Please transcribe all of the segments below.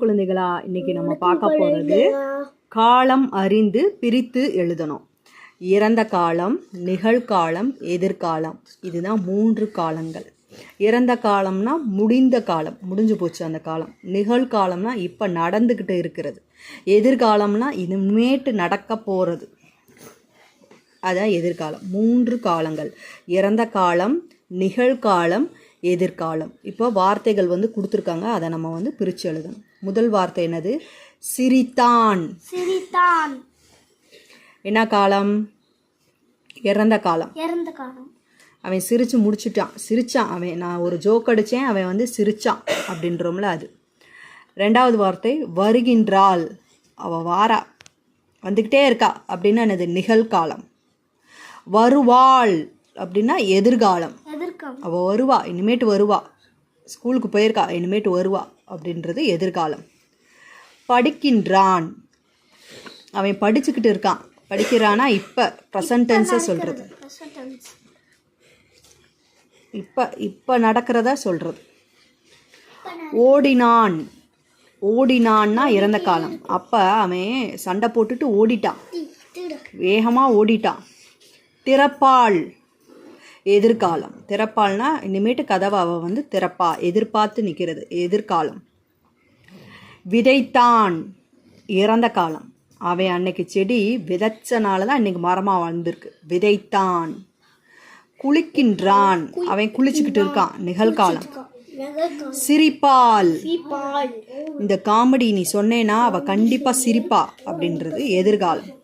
குழந்தைகளா இன்னைக்கு நம்ம பார்க்க போறது காலம் அறிந்து பிரித்து எழுதணும். இறந்த காலம் நிகழ்காலம் எதிர்காலம். இதுதான் மூன்று காலங்கள். இறந்த காலம்னா முடிந்த காலம். முடிஞ்சு போச்சு அந்த காலம். நிகழ்காலம்னா இப்போ நடந்துக்கிட்டு இருக்கிறது. எதிர்காலம்னா இனிமேட்டு நடக்க போகிறது அதான் எதிர்காலம். மூன்று காலங்கள். இறந்த காலம் நிகழ்காலம் எதிர்காலம். இப்போ வார்த்தைகள் வந்து கொடுத்துருக்காங்க. அதை நம்ம வந்து பிரித்து எழுதணும். முதல் வார்த்தை என்னது? சிரித்தான். சிரித்தான். என்ன காலம்? இறந்த காலம். இறந்த காலம். அவன் சிரித்து முடிச்சிட்டான். சிரிச்சான் அவன். நான் ஒரு ஜோக் அடித்தேன் அவன் வந்து சிரிச்சான் அப்படின்றோம்ல அது. ரெண்டாவது வார்த்தை வருகின்றாள். அவள் வாரா. வந்துக்கிட்டே இருக்கா. அப்படின்னா என்னது? நிகழ்காலம். வருவாள் அப்படின்னா எதிர்காலம். அவள் வருவா இனிமேட்டு வருவா. ஸ்கூலுக்கு போயிருக்கா இனிமேட்டு வருவா அப்படின்றது எதிர்காலம். படிக்கின்றான். அவன் படிச்சுக்கிட்டு இருக்கான். படிக்கிறானா இப்போ ப்ரெசன்ட் டென்ஸை சொல்கிறது. இப்போ இப்போ நடக்கிறத சொல்கிறது ஓடினான். ஓடினான்னா இறந்த காலம். அப்போ அவன் சண்டை போட்டுட்டு ஓடிட்டான். வேகமாக ஓடிட்டான். திறப்பாள். எதிர்காலம். திறப்பாள்னா இனிமேட்டு கதவை அவள் வந்து திறப்பா. எதிர்பார்த்து நிற்கிறது எதிர்காலம். விதைத்தான் இறந்த காலம். அவன் அன்னைக்கு செடி விதைச்சனால தான் இன்னைக்கு மரமாக வந்திருக்கு விதைத்தான். குளிக்கின்றான். அவன் குளிச்சுக்கிட்டு இருக்கான். நிகழ்காலம். சிரிப்பால். இந்த காமெடி நீ சொன்னேன்னா அவ கண்டிப்பா சிரிப்பா அப்படின்றது எதிர்காலம்.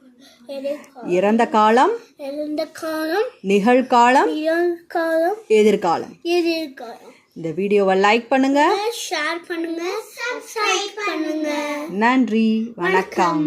இறந்த காலம்? இறந்த காலம். நிகழ்காலம்? நிகழ்காலம். எதிர்காலம். எதிர்காலம். இந்த வீடியோவை லைக் பண்ணுங்க. ஷேர் பண்ணுங்க. சப்ஸ்கிரைப் பண்ணுங்க. நன்றி. வணக்கம்.